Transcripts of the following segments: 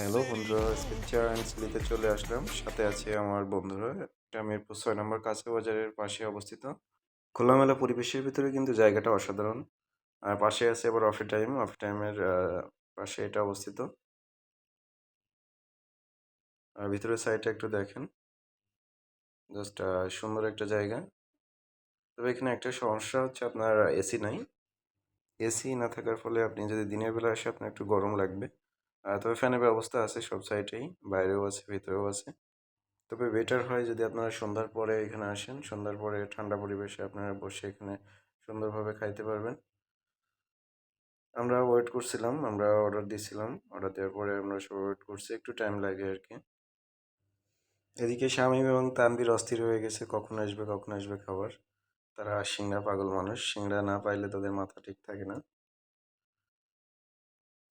Hello বন্ধুরা স্পিকচার and স্লিতে চলে আসলাম। সাথে আছে আমার বন্ধুরা। এটা মিরপুর ছয় নম্বর কাছে বাজারের পাশে অবস্থিত। খোলামেলা পরিবেশের ভিতরে কিন্তু জায়গাটা অসাধারণ। আর পাশে আছে আবার অফি টাইম অফি টাইমের পাশে এটা অবস্থিত। আর ভিতরের সাইডটা একটু দেখেন। জাস্ট সুন্দর একটা জায়গা। তবে এখানে একটা সমস্যা হচ্ছে আপনার এসি নাই। এসি না থাকার ফলে আপনি যদি দিনের বেলা আসে আপনার একটু গরম লাগবে। তবে ফ্যানের ব্যবস্থা আছে সব সাইডেই বাইরেও আছে, ভিতরেও আছে। তবে বেটার হয় যদি আপনারা সন্ধ্যার পরে এখানে আসেন, সন্ধ্যার পরে ঠান্ডা পরিবেশে আপনারা বসে এখানে সুন্দরভাবে খাইতে পারবেন। আমরা ওয়েট করছিলাম, আমরা অর্ডার দিয়েছিলাম অর্ডার দেওয়ার পরে আমরা সব ওয়েট করছি, একটু টাইম লাগে আর কি এদিকে শামীম এবং তানবির অস্থির হয়ে গেছে, কখন আসবে কখন আসবে খাবার? তারা সিংড়া পাগল মানুষ সিংড়া না পাইলে তাদের মাথা ঠিক থাকে না।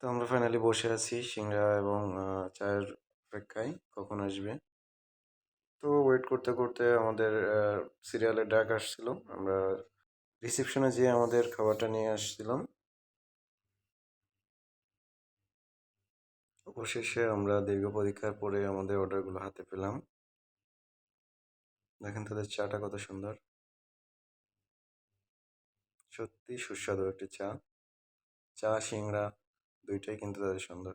তো আমরা ফাইনালি বসে আছি সিংড়া এবং চায়ের অপেক্ষায়। কখন আসবে? তো ওয়েট করতে করতে আমাদের সিরিয়ালের ডাক আসছিল। আমরা রিসেপশনে যেয়ে আমাদের খাবারটা নিয়ে আসছিলাম। অবশেষে আমরা দীর্ঘ পরীক্ষার পরে আমাদের অর্ডারগুলো হাতে পেলাম। দেখেন তাদের চাটা কত সুন্দর। সত্যি সুস্বাদু একটি চা। চা, সিংড়া দুইটাই কিন্তু তাদের সুন্দর।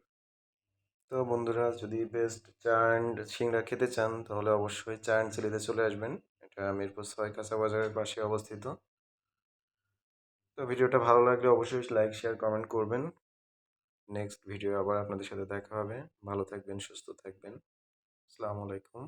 তো বন্ধুরা, যদি বেস্ট চা অ্যান্ড সিংড়া খেতে চান, তাহলে অবশ্যই চা অ্যান্ড চিলিতে চলে আসবেন। এটা মিরপুর ছয় কাঁচা বাজারের পাশে অবস্থিত। তো ভিডিওটা ভালো লাগলে অবশ্যই লাইক শেয়ার কমেন্ট করবেন। নেক্সট ভিডিও আবার আপনাদের সাথে দেখা হবে। ভালো থাকবেন, সুস্থ থাকবেন। আসসালামু আলাইকুম।